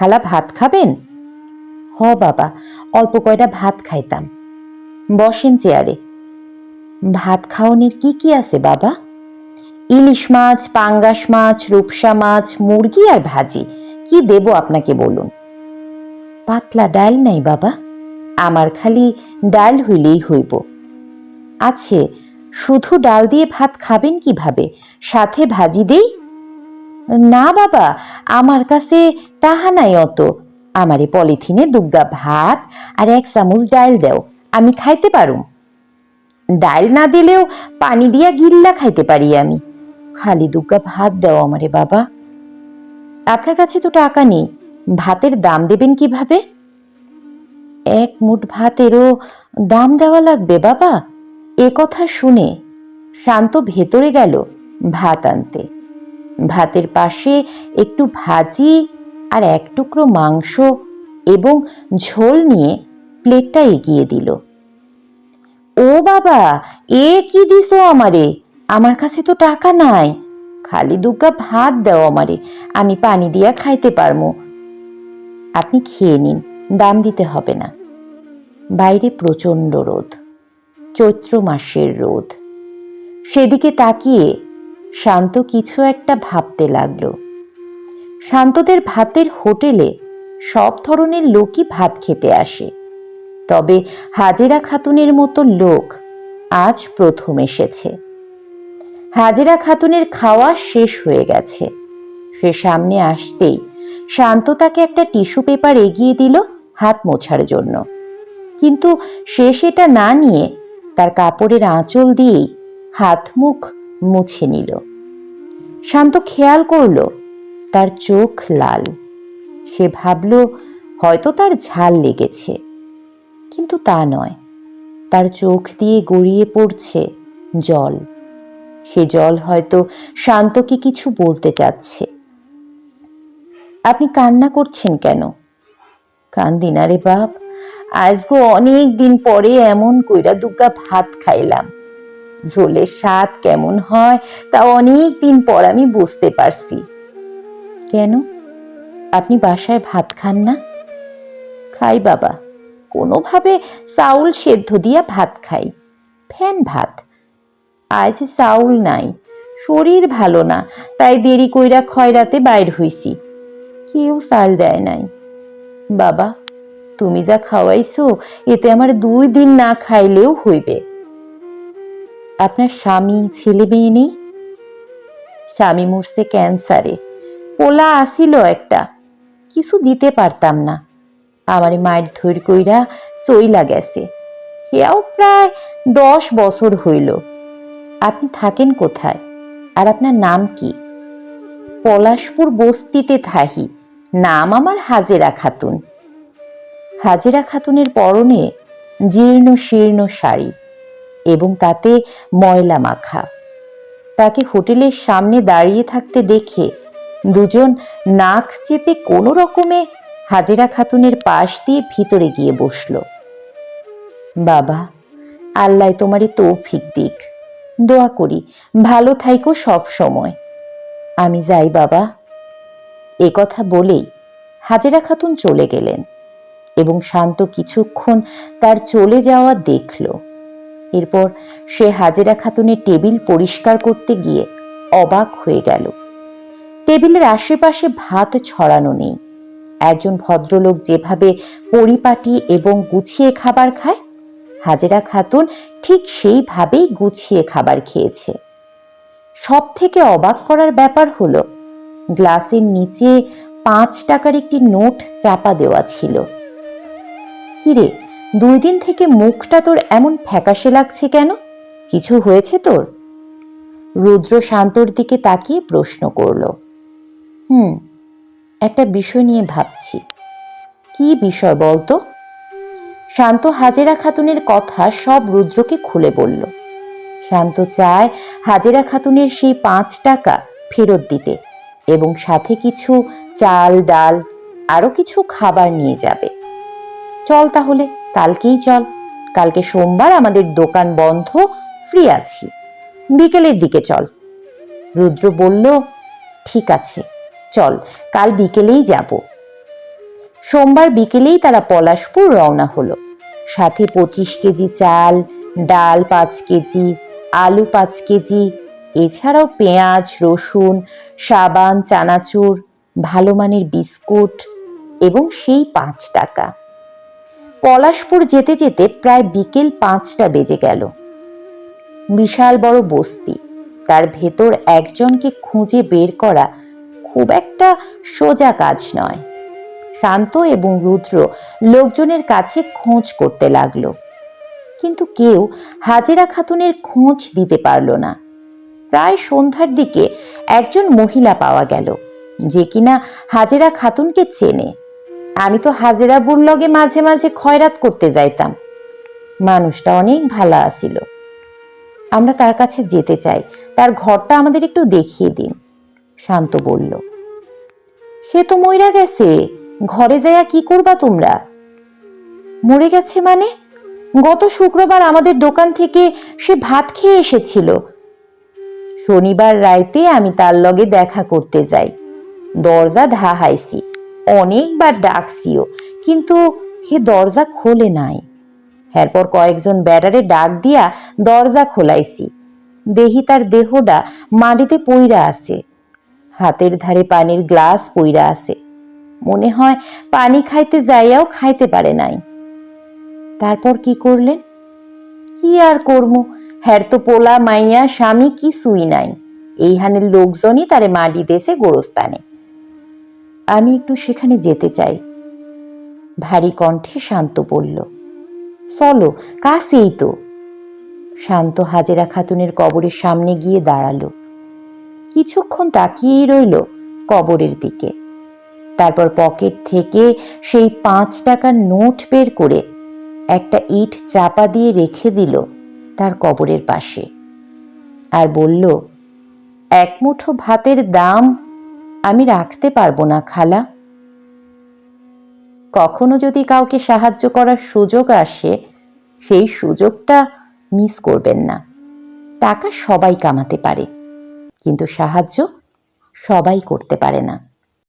খালা ভাত খাবেন? হ বাবা, অল্প কয়টা ভাত খাইতাম। বসেন চেয়ারে। ভাত খাওয়ানোর কি কি আছে বাবা? ইলিশ মাছ, পাঙ্গাস মাছ, রূপসা মাছ, মুরগি আর ভাজি। কি দেব আপনাকে বলুন? পাতলা ডাল নাই বাবা। আমার খালি ডাল হইলেই হইব। আছে, শুধু ডাল দিয়ে ভাত খাবেন কীভাবে? সাথে ভাজি দেই? না বাবা, আমার কাছে টাহা নাই অত। আমারে পলিথিনে দুগ্গা ভাত আর এক চামচ ডাইল দেও, আমি খাইতে পারুম। ডাইল না দিলেও পানি দিয়া গিল্লা খাইতে পারি আমি। খালি দুগ্গা ভাত দাও আমারে বাবা। আপনার কাছে তো টাকা নেই, ভাতের দাম দেবেন কীভাবে? এক মুঠ ভাতেরও দাম দেওয়া লাগবে বাবা। এ কথা শুনে শান্ত ভেতরে গেল ভাত আনতে। ভাতের পাশে একটু ভাজি আর এক টুকরো মাংস এবং ঝোল নিয়ে প্লেটটা এগিয়ে দিল। ও বাবা, এ কি দিছো আমারে? আমার কাছে তো টাকা নাই। খালি দুগ্গা ভাত দাও আমারে, আমি পানি দিয়া খাইতে পারমু। আপনি খেয়ে নিন, দাম দিতে হবে না। বাইরে প্রচণ্ড রোদ, চৈত্র মাসের রোদ। সেদিকে তাকিয়ে শান্ত কিছু একটা ভাবতে লাগল। শান্তদের ভাতের হোটেলে সব ধরনের লোকই ভাত খেতে আসে। তবে হাজেরা খাতুনের মতো লোক আজ প্রথম এসেছে। হাজেরা খাতুনের খাওয়া শেষ হয়ে গেছে। সে সামনে আসতেই শান্ত তাকে একটা টিস্যু পেপার এগিয়ে দিল হাত মোছার জন্য। কিন্তু সে সেটা না নিয়ে তার কাপড়ের আঁচল দিয়েই হাত মুখ মুছে নিল। শান্ত খেয়াল করল, তার চোখ লাল। সে ভাবল, হয়তো তার ঝাল লেগেছে। কিন্তু তা নয়। তার চোখ দিয়ে গড়িয়ে পড়ছে জল। সে জল হয়তো শান্তকে কিছু বলতে চাচ্ছে। আপনি কান্না করছেন কেন? কান্দি না রে বাপ। আজগো অনেক দিন পরে এমন কইরা দুগ্গা ভাত খাইলাম। ঝোলের স্বাদ কেমন হয় তা অনেক দিন পর আমি বুঝতে পারছি। কেন? আপনি বাসায় ভাত খান না? খাই বাবা, কোনোভাবে চাউল সেদ্ধ দিয়া ভাত খাই। ফ্যান ভাত। আজ চাউল নাই, শরীর ভালো না, তাই দেরি কইরা খয়রাতে বাইর হইছি। কেউ চাল দেয় নাই। বাবা, তুমি যা খাওয়াইছো, এতে আমার দুই দিন না খাইলেও হইবে। আপনার স্বামী ছেলে মেয়ে নেই? স্বামী মরছে ক্যান্সারে। পোলা আসিল একটা। কিছু দিতে পারতাম না। আমার মায়ের ধৈর কইরা সইলা গেছে। হেয়াও প্রায় দশ বছর হইল। আপনি থাকেন কোথায়? আর আপনার নাম কি? পলাশপুর বস্তিতে থাহি। নাম আমার হাজেরা খাতুন। হাজেরা খাতুনের পরনে জীর্ণ শীর্ণ শাড়ি। এবং তাতে ময়লা মাখা। তাকে হোটেলের সামনে দাঁড়িয়ে থাকতে দেখে দুজন নাক চেপে কোনো রকমে হাজেরা খাতুনের পাশ দিয়ে ভিতরে গিয়ে বসল। বাবা, আল্লাহ তোমারই তৌফিক দিক। দোয়া করি, ভালো থাইকো সব সময়। আমি যাই বাবা। এ কথা বলেই হাজেরা খাতুন চলে গেলেন এবং শান্ত কিছুক্ষণ তার চলে যাওয়া দেখল। এরপর সে হাজেরা খাতুনের টেবিল পরিষ্কার করতে গিয়ে অবাক হয়ে গেল। টেবিলের আশেপাশে ভাত ছড়ানো নেই। একজন ভদ্রলোক যেভাবে পরিপাটি এবং গুছিয়ে খাবার খায়, হাজেরা খাতুন ঠিক সেইভাবেই গুছিয়ে খাবার খেয়েছে। সব থেকে অবাক করার ব্যাপার হলো, গ্লাসের নিচে পাঁচ টাকার একটি নোট চাপা দেওয়া ছিল। কিরে দুই দিন থেকে মুখটা তোর এমন ফ্যাকাশে লাগছে কেন? কিছু হয়েছে তোর? রুদ্র শান্তর দিকে তাকিয়ে প্রশ্ন করল। হুম, একটা বিষয় নিয়ে ভাবছি। কি বিষয় বলতো? শান্ত হাজেরা খাতুনের কথা সব রুদ্রকে খুলে বলল। শান্ত চায় হাজেরা খাতুনের সেই পাঁচ টাকা ফেরত দিতে এবং সাথে কিছু চাল, ডাল আরও কিছু খাবার নিয়ে যাবে। চল তাহলে। কালকেই চল। কালকে সোমবার আমাদের দোকান বন্ধ ফ্রি আছি। বিকেলের দিকে চল। রুদ্র বলল, ঠিক আছে, চল, কাল বিকেলেই যাব। সোমবার বিকেলেই তারা পলাশপুর রওনা হলো। সাথে পঁচিশ কেজি চাল, ডাল পাঁচ কেজি, আলু পাঁচ কেজি, এছাড়াও পেঁয়াজ, রসুন, সাবান, চানাচুর, ভালো মানের বিস্কুট এবং সেই পাঁচ টাকা। পলাশপুর যেতে যেতে প্রায় বিকেল পাঁচটা বেজে গেল। বিশাল বড় বস্তি। তার ভেতর একজনকে খুঁজে বের করা খুব একটা সোজা কাজ নয়। শান্ত এবং রুদ্র লোকজনের কাছে খোঁজ করতে লাগল। কিন্তু কেউ হাজেরা খাতুনের খোঁজ দিতে পারল না। প্রায় সন্ধ্যার দিকে একজন মহিলা পাওয়া গেল, যে কিনা হাজেরা খাতুনকে চেনে। আমি তো হাজেরা বুড়লগে মাঝে মাঝে খয়রাত করতে যাইতাম। মানুষটা অনেক ভালো আসিল আমরা তার কাছে যেতে চাই। তার ঘরটা আমাদের একটু দেখিয়ে দিন, শান্ত বলল। সে তো মইরা গেছে। ঘরে যাইয়া কি করবা তোমরা? মরে গেছে মানে? গত শুক্রবার আমাদের দোকান থেকে সে ভাত খেয়ে এসেছিল। শনিবার রাইতে আমি তার লগে দেখা করতে যাই। দরজা ধাহাইছি। অনেকবার ডাকছিও, কিন্তু হে দরজা খোলে নাই। এরপর কয়েকজন ব্যাটারে ডাক দিয়া দরজা খোলাইছি। দেহি তার দেহটা মাটিতে পইরা আছে, হাতের ধারে পানির গ্লাস পইরা আছে। মনে হয় পানি খাইতে যাইয়াও খাইতে পারে নাই। তারপর কি করলেন? কি আর করব হ্যার তো পোলা মাইয়া স্বামী কি সুই নাই। এইখানের লোকজনই তারে মাটি দেশে গোরস্থানে। আমি একটু সেখানে যেতে চাই। ভারী কণ্ঠে শান্ত বলল, চলো, কাছেই তো। শান্ত হাজেরা খাতুনের কবরের সামনে গিয়ে দাঁড়াল। কিছুক্ষণ তাকিয়েই রইল কবরের দিকে। তারপর পকেট থেকে সেই পাঁচ টাকার নোট বের করে একটা ইট চাপা দিয়ে রেখে দিল তার কবরের পাশে। আর বলল, এক মুঠো ভাতের দাম আমি রাখতে পারব না, খালা। কখনো যদি কাউকে সাহায্য করার সুযোগ আসে, সেই সুযোগটা মিস করবেন না। টাকা সবাই কামাতে পারে, কিন্তু সাহায্য সবাই করতে পারে না।